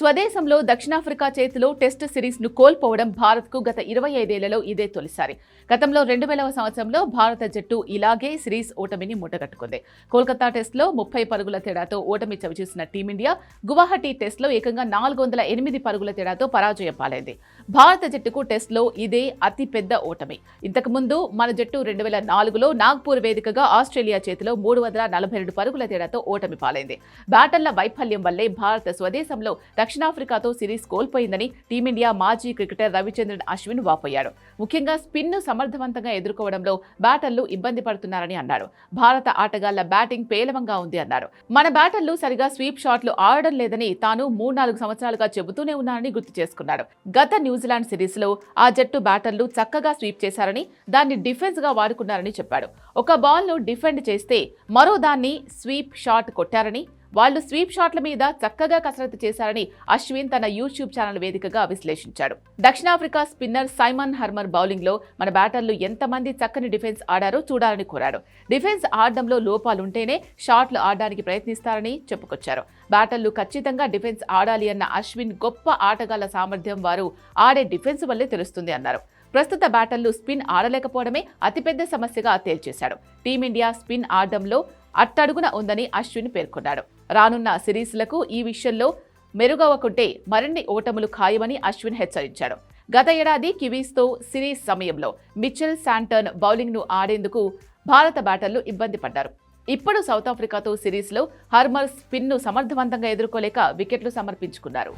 స్వదేశంలో దక్షిణాఫ్రికా చేతిలో టెస్ట్ సిరీస్ను కోల్పోవడం భారత్కు గత ఇరవై ఐదేళ్ళలో ఇదే తొలిసారి. గతంలో రెండు వేలవ సంవత్సరంలో భారత జట్టు ఇలాగే సిరీస్ ఓటమిని మూటగట్టుకుంది. కోల్కతా టెస్ట్లో ముప్పై పరుగుల తేడాతో ఓటమి చవిచూసిన టీమిండియా గువాహటి టెస్ట్లో ఏకంగా నాలుగు వందల ఎనిమిది పరుగుల తేడాతో పరాజయం పాలైంది. భారత జట్టుకు టెస్ట్లో ఇదే అతిపెద్ద ఓటమి. ఇంతకుముందు మన జట్టు రెండు వేల నాలుగులో నాగ్పూర్ వేదికగా ఆస్ట్రేలియా చేతిలో మూడు వందల నలభై రెండు పరుగుల తేడాతో ఓటమి పాలైంది. బ్యాటర్ల వైఫల్యం వల్లే భారత స్వదేశంలో దక్షిణాఫ్రికాతో సిరీస్ కోల్పోయిందని టీమిండియా మాజీ క్రికెటర్ రవిచంద్రన్ అశ్విన్ వాపోయాడు ముఖ్యంగా స్పిన్ను సమర్థవంతంగా ఎదుర్కోవడంలో బ్యాటర్లు ఇబ్బంది పడుతున్నారని అన్నారు. భారత ఆటగాళ్ళ బ్యాటింగ్ పేలవంగా ఉంది అన్నారు. మన బ్యాటర్లు సరిగా స్వీప్ షాట్లు ఆడడం లేదని తాను మూడు నాలుగు సంవత్సరాలుగా చెబుతూనే ఉన్నానని గుర్తు చేసుకున్నాడు గత న్యూజిలాండ్ సిరీస్లో ఆ జట్టు బ్యాటర్లు చక్కగా స్వీప్ చేశారని దాన్ని డిఫెన్స్గా వాడుకున్నారని చెప్పాడు ఒక బాల్ను డిఫెండ్ చేస్తే మరో దాన్ని స్వీప్ షాట్ కొట్టారని వాళ్ళు స్వీప్ షాట్ల మీద చక్కగా కసరత్తు చేశారని అశ్విన్ తన యూట్యూబ్ ఛానల్ వేదికగా విశ్లేషించాడు. దక్షిణాఫ్రికా స్పిన్నర్ సైమన్ హర్మర్ బౌలింగ్లో మన బ్యాటర్లు ఎంతమంది చక్కని డిఫెన్స్ ఆడారో చూడాలని కోరాడు. డిఫెన్స్ ఆడడంలో లోపాలుంటేనే షాట్లు ఆడడానికి ప్రయత్నిస్తారని చెప్పుకొచ్చారు. బ్యాటర్లు ఖచ్చితంగా డిఫెన్స్ ఆడాలి అన్న అశ్విన్ గొప్ప ఆటగాళ్ళ సామర్థ్యం వారు ఆడే డిఫెన్స్ వల్లే తెలుస్తుంది అన్నారు. ప్రస్తుత బ్యాటర్లు స్పిన్ ఆడలేకపోవడమే అతిపెద్ద సమస్యగా తేల్చేశాడు. టీమిండియా స్పిన్ ఆడడంలో అట్టడుగున ఉందని అశ్విన్ పేర్కొన్నాడు. రానున్న సిరీస్లకు ఈ విషయంలో మెరుగవ్వకుంటే మరిన్ని ఓటములు ఖాయమని అశ్విన్ హెచ్చరించాడు. గత ఏడాది కివీస్తో సిరీస్ సమయంలో మిచెల్ శాంటర్న్ బౌలింగ్ను ఆడేందుకు భారత బ్యాటర్లు ఇబ్బంది పడ్డారు. ఇప్పుడు సౌత్ ఆఫ్రికాతో సిరీస్లో హర్మర్ స్పిన్ను సమర్థవంతంగా ఎదుర్కోలేక వికెట్లు సమర్పించుకున్నారు.